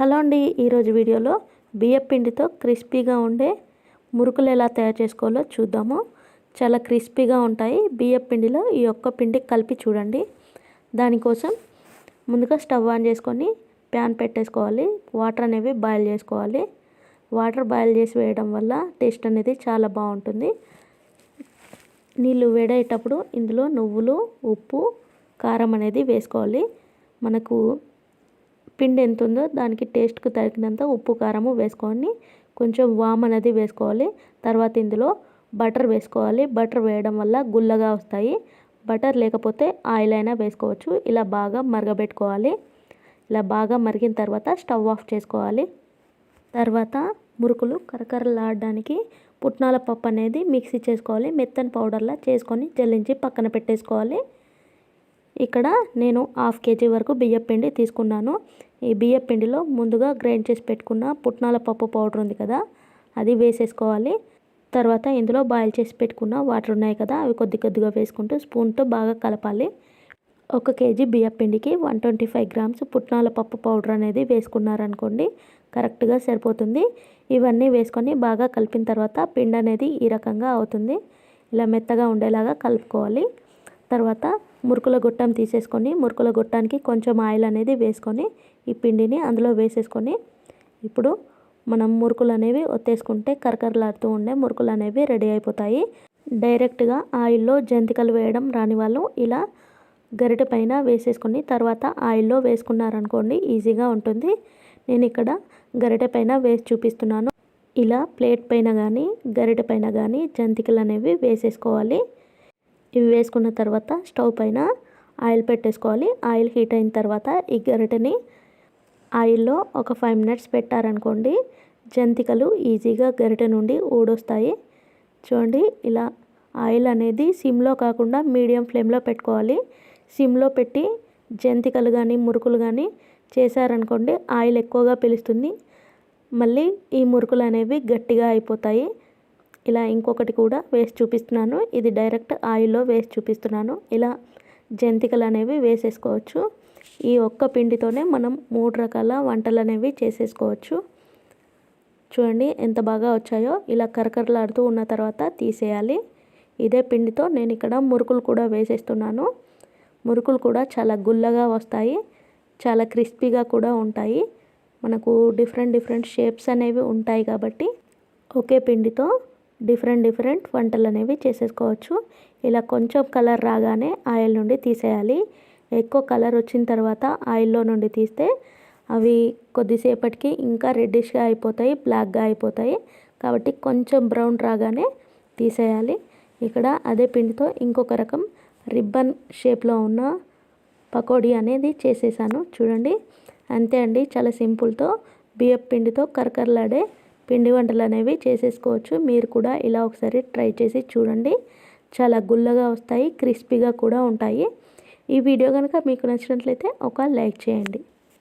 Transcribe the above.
Hello అండి ఈరోజు వీడియోలో బియ్యం పిండితో క్రిస్పీగా ఉండే మురుకులు ఎలా తయారు చేసుకోవాలో చూద్దాము. చాలా క్రిస్పీగా ఉంటాయి బియ్యం పిండిలో. ఈ ఒక్క పిండి కలిపి చూడండి. దానికోసం ముందుగా స్టవ్ ఆన్ చేసుకొని ప్యాన్ పెట్టేసుకోవాలి. వాటర్ అనేవి బాయిల్ చేసుకోవాలి. వాటర్ బాయిల్ చేసి వేయడం వల్ల టేస్ట్ అనేది చాలా బాగుంటుంది. నీళ్ళు వేడేటప్పుడు ఇందులో నువ్వులు ఉప్పు కారం అనేది వేసుకోవాలి. మనకు పిండి ఎంత ఉందో దానికి టేస్ట్కి తగినంత ఉప్పు కారము వేసుకొని కొంచెం వామ్ అనేది వేసుకోవాలి. తర్వాత ఇందులో బటర్ వేసుకోవాలి. బటర్ వేయడం వల్ల గుల్లగా వస్తాయి. బటర్ లేకపోతే ఆయిల్ అయినా వేసుకోవచ్చు. ఇలా బాగా మరగబెట్టుకోవాలి. ఇలా బాగా మరిగిన తర్వాత స్టవ్ ఆఫ్ చేసుకోవాలి. తర్వాత మురుకులు కరకరలాడడానికి పుట్నాల పప్పు అనేది మిక్సీ చేసుకోవాలి. మెత్తని పౌడర్లా చేసుకొని జల్లించి పక్కన పెట్టేసుకోవాలి. ఇక్కడ నేను హాఫ్ కేజీ వరకు బియ్యం పిండి తీసుకున్నాను. ఈ బియ్యం పిండిలో ముందుగా గ్రైండ్ చేసి పెట్టుకున్న పుట్నాల పప్పు పౌడర్ ఉంది కదా అది వేసేసుకోవాలి. తర్వాత ఇందులో బాయిల్ చేసి పెట్టుకున్న వాటర్ ఉన్నాయి కదా అవి కొద్ది కొద్దిగా వేసుకుంటూ స్పూన్తో బాగా కలపాలి. ఒక కేజీ బియ్యం పిండికి వన్ ట్వంటీ ఫైవ్ గ్రామ్స్ పుట్నాల పప్పు పౌడర్ అనేది వేసుకున్నారనుకోండి కరెక్ట్గా సరిపోతుంది. ఇవన్నీ వేసుకొని బాగా కలిపిన తర్వాత పిండి అనేది ఈ రకంగా అవుతుంది. ఇలా మెత్తగా ఉండేలాగా కలుపుకోవాలి. తర్వాత మురుకుల గొట్టం తీసేసుకొని మురుకుల గొట్టానికి కొంచెం ఆయిల్ అనేది వేసుకొని ఈ పిండిని అందులో వేసేసుకొని ఇప్పుడు మనం మురుకులు అనేవి ఒత్తేసుకుంటే కరకరలాడుతూ ఉండే మురుకులు అనేవి రెడీ అయిపోతాయి. డైరెక్ట్గా ఆయిల్లో జంతికలు వేయడం రాని వాళ్ళు ఇలా గరిటె పైన వేసేసుకొని తర్వాత ఆయిల్లో వేసుకున్నారనుకోండి ఈజీగా ఉంటుంది. నేను ఇక్కడ గరిటె పైన వేసి చూపిస్తున్నాను. ఇలా ప్లేట్ పైన కానీ గరిటె పైన కానీ జంతికలు అనేవి వేసేసుకోవాలి. ఇవి వేసుకున్న తర్వాత స్టవ్ పైన ఆయిల్ పెట్టేసుకోవాలి. ఆయిల్ హీట్ అయిన తర్వాత ఈ గరిటెని ఆయిల్లో ఒక ఫైవ్ మినిట్స్ పెట్టారనుకోండి జంతికలు ఈజీగా గరిటె నుండి ఊడొస్తాయి. చూడండి ఇలా ఆయిల్ అనేది సిమ్లో కాకుండా మీడియం ఫ్లేమ్లో పెట్టుకోవాలి. సిమ్లో పెట్టి జంతికలు కానీ మురుకులు కానీ చేశారనుకోండి ఆయిల్ ఎక్కువగా పిలుస్తుంది. మళ్ళీ ఈ మురుకులు అనేవి గట్టిగా అయిపోతాయి. ఇలా ఇంకొకటి కూడా వేసి చూపిస్తున్నాను. ఇది డైరెక్ట్ ఆయిల్లో వేసి చూపిస్తున్నాను. ఇలా జంతికలు అనేవి వేసేసుకోవచ్చు. ఈ ఒక్క పిండితోనే మనం మూడు రకాల వంటలు అనేవి చేసేసుకోవచ్చు. చూడండి ఎంత బాగా వచ్చాయో. ఇలా కరకరలాడుతూ ఉన్న తర్వాత తీసేయాలి. ఇదే పిండితో నేను ఇక్కడ మురుకులు కూడా వేసేస్తున్నాను. మురుకులు కూడా చాలా గుల్లగా వస్తాయి. చాలా క్రిస్పీగా కూడా ఉంటాయి. మనకు డిఫరెంట్ డిఫరెంట్ షేప్స్ అనేవి ఉంటాయి కాబట్టి ఒకే పిండితో డిఫరెంట్ డిఫరెంట్ వంటలు అనేవి చేసేసుకోవచ్చు. ఇలా కొంచెం కలర్ రాగానే ఆయిల్ నుండి తీసేయాలి. ఎక్కువ కలర్ వచ్చిన తర్వాత ఆయిల్లో నుండి తీస్తే అవి కొద్దిసేపటికి ఇంకా రెడ్డిష్గా అయిపోతాయి బ్లాక్గా అయిపోతాయి. కాబట్టి కొంచెం బ్రౌన్ రాగానే తీసేయాలి. ఇక్కడ అదే పిండితో ఇంకొక రకం రిబ్బన్ షేప్లో ఉన్న పకోడీ అనేది చేసేసాను. చూడండి. అంతే అండి. చాలా సింపుల్తో బియ్యం పిండితో కరకరలాడే పిండి వంటలు అనేవి చేసేసుకోవచ్చు. మీరు కూడా ఇలా ఒకసారి ట్రై చేసి చూడండి. చాలా గుల్లగా వస్తాయి క్రిస్పీగా కూడా ఉంటాయి. ఈ వీడియో కనుక మీకు నచ్చినట్లయితే ఒక లైక్ చేయండి.